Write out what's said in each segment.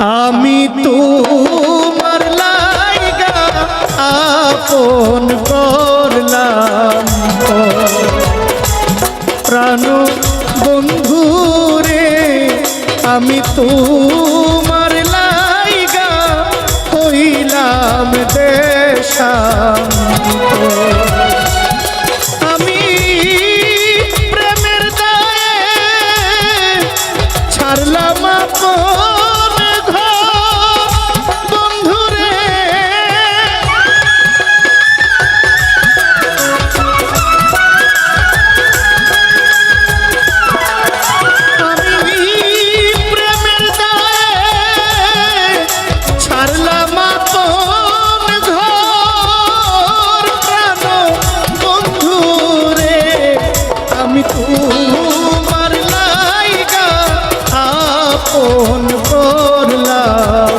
আমি তোমার লাইগা আপন করলাম প্রাণ বন্ধুরে আমি তোমার আপন করলাম।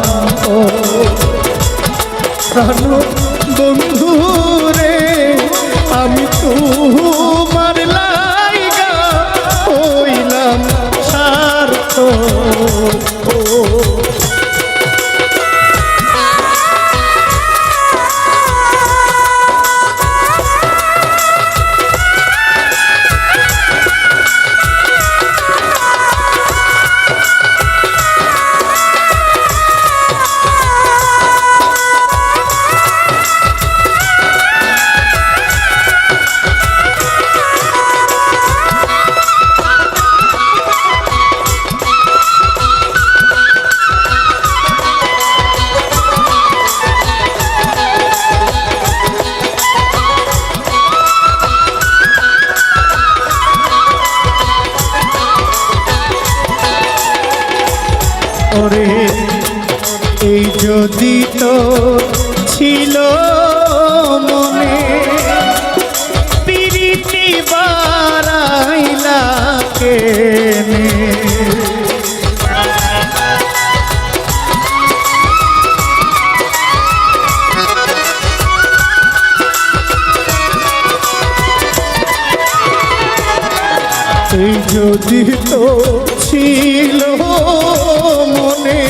ও প্রাণ বন্ধুরে আমি তোমার লাইগা হইলাম স্বার্থ ওরে এই যদি তো ছিল মনে যদি তো ছিল মনে